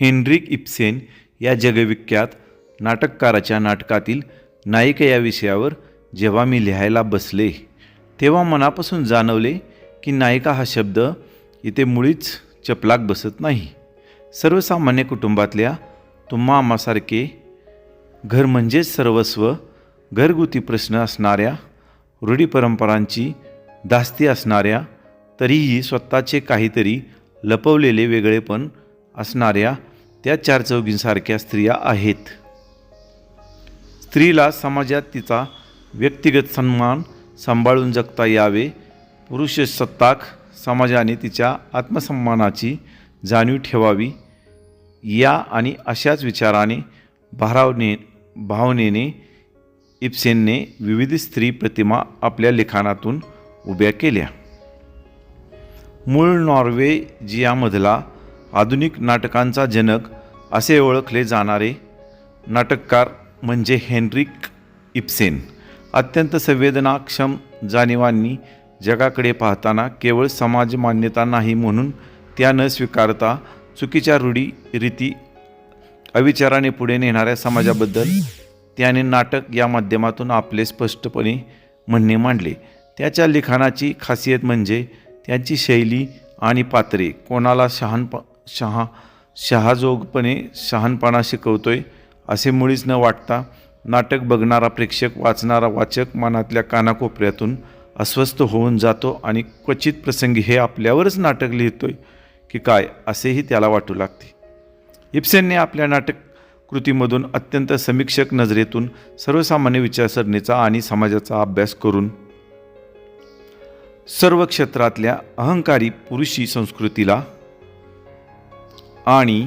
Heinrich इप्सेन या जगविख्यात नाटककाराच्या नाटकातील नायिका या विषयावर जेव्हा मी लिहायला बसले तेव्हा मनापासून जाणवले की नायिका हा शब्द इथे मुळीच चपलाक बसत नाही. सर्वसामान्य कुटुंबातल्या तुम्हा आम्हासारखे घर म्हणजेच सर्वस्व घरगुती प्रश्न असणाऱ्या रूढी परंपरांची धास्ती असणाऱ्या तरीही स्वतःचे काहीतरी लपवलेले वेगळेपण असणाऱ्या त्या चार चौघींसारख्या स्त्रिया आहेत. स्त्रीला समाजात तिचा व्यक्तिगत सन्मान सांभाळून जगता यावे. पुरुषसत्ताक समाजाने तिच्या आत्मसन्मानाची जाणीव ठेवावी. या आणि अशाच विचाराने भारावने भावनेने इप्सेनने विविध स्त्री प्रतिमा आपल्या लिखाणातून उभ्या केल्या. मूळ नॉर्वेजियामधला आधुनिक नाटकांचा जनक असे ओळखले जाणारे नाटककार म्हणजे हेनरिक इप्सेन. अत्यंत संवेदनाक्षम जाणीवांनी जगाकडे पाहताना केवळ समाज मान्यता नाही म्हणून त्या न स्वीकारता चुकीच्या रूढी रीती अविचाराने पुढे नेणाऱ्या समाजाबद्दल त्याने नाटक या माध्यमातून आपले स्पष्टपणे म्हणणे मांडले. त्याच्या लिखाणाची खासियत म्हणजे त्यांची शैली आणि पात्रे. कोणाला शहानप शहा शहाजोगपणे शहानपणा शिकवतोय असे मुळीच न वाटता नाटक बघणारा प्रेक्षक वाचणारा वाचक मनातल्या कानाकोपऱ्यातून अस्वस्थ होऊन जातो आणि क्वचित प्रसंगी हे आपल्यावरच नाटक लिहितोय की काय असेही त्याला वाटू लागते. इप्सेनने आपल्या नाटक कृतीमधून अत्यंत समीक्षक नजरेतून सर्वसामान्य विचारसरणीचा आणि समाजाचा अभ्यास करून सर्व क्षेत्रातल्या अहंकारी पुरुषी संस्कृतीला आणि